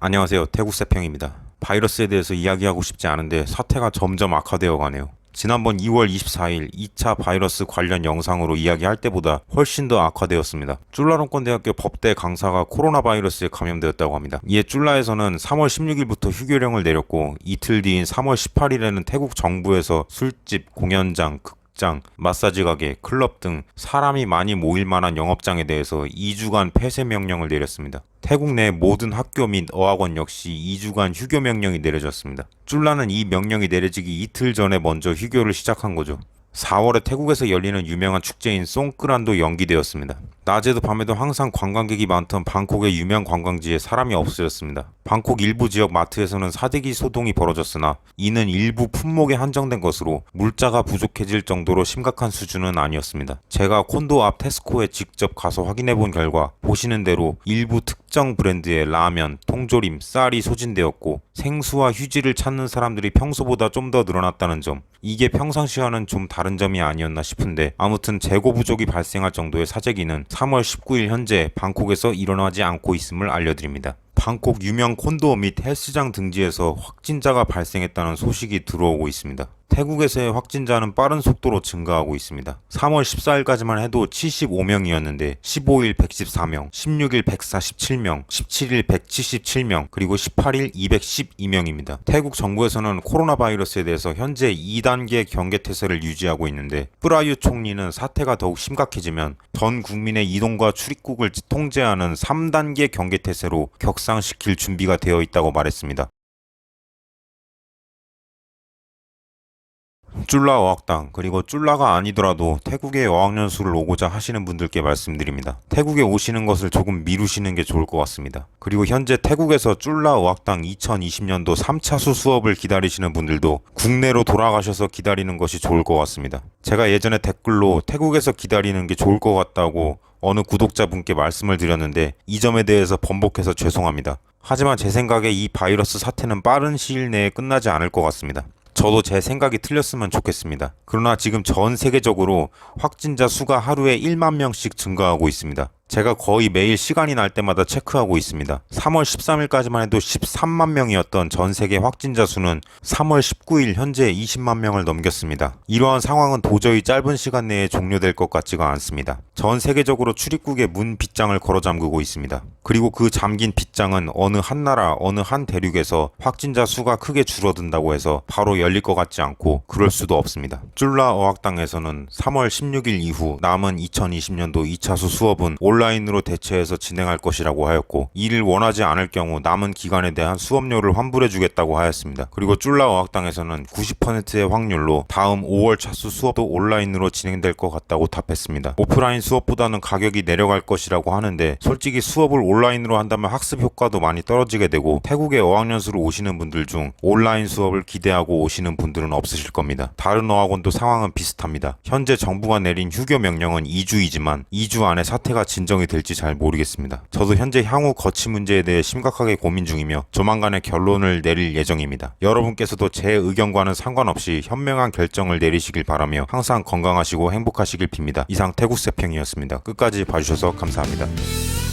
안녕하세요. 태국세평입니다. 바이러스에 대해서 이야기하고 싶지 않은데 사태가 점점 악화되어 가네요. 지난번 2월 24일 2차 바이러스 관련 영상으로 이야기할 때보다 훨씬 더 악화되었습니다. 쫄라롱권대학교 법대 강사가 코로나 바이러스에 감염되었다고 합니다. 이에 쫄라에서는 3월 16일부터 휴교령을 내렸고 이틀 뒤인 3월 18일에는 태국 정부에서 술집, 공연장, 극 장, 마사지 가게, 클럽 등 사람이 많이 모일 만한 영업장에 대해서 2주간 폐쇄 명령을 내렸습니다. 태국 내 모든 학교 및 어학원 역시 2주간 휴교 명령이 내려졌습니다. 쫄라는 이 명령이 내려지기 이틀 전에 먼저 휴교를 시작한 거죠. 4월에 태국에서 열리는 유명한 축제인 송크란도 연기되었습니다. 낮에도 밤에도 항상 관광객이 많던 방콕의 유명 관광지에 사람이 없어졌습니다. 방콕 일부 지역 마트에서는 사대기 소동이 벌어졌으나 이는 일부 품목에 한정된 것으로 물자가 부족해질 정도로 심각한 수준은 아니었습니다. 제가 콘도 앞 테스코에 직접 가서 확인해 본 결과 보시는 대로 일부 특정 브랜드의 라면, 통조림, 쌀이 소진되었고 생수와 휴지를 찾는 사람들이 평소보다 좀 더 늘어났다는 점 이게 평상시와는 좀 다른 점이 아니었나 싶은데 아무튼 재고 부족이 발생할 정도의 사재기는 3월 19일 현재 방콕에서 일어나지 않고 있음을 알려드립니다. 방콕 유명 콘도 및 헬스장 등지에서 확진자가 발생했다는 소식이 들어오고 있습니다. 태국에서의 확진자는 빠른 속도로 증가하고 있습니다. 3월 14일까지만 해도 75명이었는데 15일 114명, 16일 147명, 17일 177명, 그리고 18일 212명입니다. 태국 정부에서는 코로나 바이러스에 대해서 현재 2단계 경계 태세를 유지하고 있는데 프라유 총리는 사태가 더욱 심각해지면 전 국민의 이동과 출입국을 통제하는 3단계 경계 태세로 격상시킬 준비가 되어 있다고 말했습니다. 쫄라 어학당 그리고 쫄라가 아니더라도 태국에 어학연수를 오고자 하시는 분들께 말씀드립니다. 태국에 오시는 것을 조금 미루시는 게 좋을 것 같습니다. 그리고 현재 태국에서 쫄라 어학당 2020년도 3차수 수업을 기다리시는 분들도 국내로 돌아가셔서 기다리는 것이 좋을 것 같습니다. 제가 예전에 댓글로 태국에서 기다리는 게 좋을 것 같다고 어느 구독자분께 말씀을 드렸는데 이 점에 대해서 번복해서 죄송합니다. 하지만 제 생각에 이 바이러스 사태는 빠른 시일 내에 끝나지 않을 것 같습니다. 저도 제 생각이 틀렸으면 좋겠습니다. 그러나 지금 전 세계적으로 확진자 수가 하루에 1만 명씩 증가하고 있습니다. 제가 거의 매일 시간이 날 때마다 체크하고 있습니다. 3월 13일까지만 해도 13만 명이었던 전 세계 확진자 수는 3월 19일 현재 20만 명을 넘겼습니다. 이러한 상황은 도저히 짧은 시간 내에 종료될 것 같지가 않습니다. 전 세계적으로 출입국의 문 빗장을 걸어 잠그고 있습니다. 그리고 그 잠긴 빗장은 어느 한 나라, 어느 한 대륙에서 확진자 수가 크게 줄어든다고 해서 바로 열릴 것 같지 않고 그럴 수도 없습니다. 쫄라 어학당에서는 3월 16일 이후 남은 2020년도 2차수 수업은 온라인으로 대체해서 진행할 것이라고 하였고 이를 원하지 않을 경우 남은 기간에 대한 수업료를 환불해 주겠다고 하였습니다. 그리고 쫄라 어학당에서는 90%의 확률로 다음 5월 차수 수업도 온라인으로 진행될 것 같다고 답했습니다. 오프라인 수업보다는 가격이 내려갈 것이라고 하는데 솔직히 수업을 온라인으로 한다면 학습 효과도 많이 떨어지게 되고 태국에 어학연수로 오시는 분들 중 온라인 수업을 기대하고 오시는 분들은 없으실 겁니다. 다른 어학원도 상황은 비슷합니다. 현재 정부가 내린 휴교 명령은 2주이지만 2주 안에 사태가 진 정이 될지 잘 모르겠습니다. 저도 현재 향후 거치 문제에 대해 심각하게 고민 중이며 조만간에 결론을 내릴 예정입니다. 여러분께서도 제 의견과는 상관없이 현명한 결정을 내리시길 바라며 항상 건강하시고 행복하시길 빕니다. 이상 태국 세평이었습니다. 끝까지 봐주셔서 감사합니다.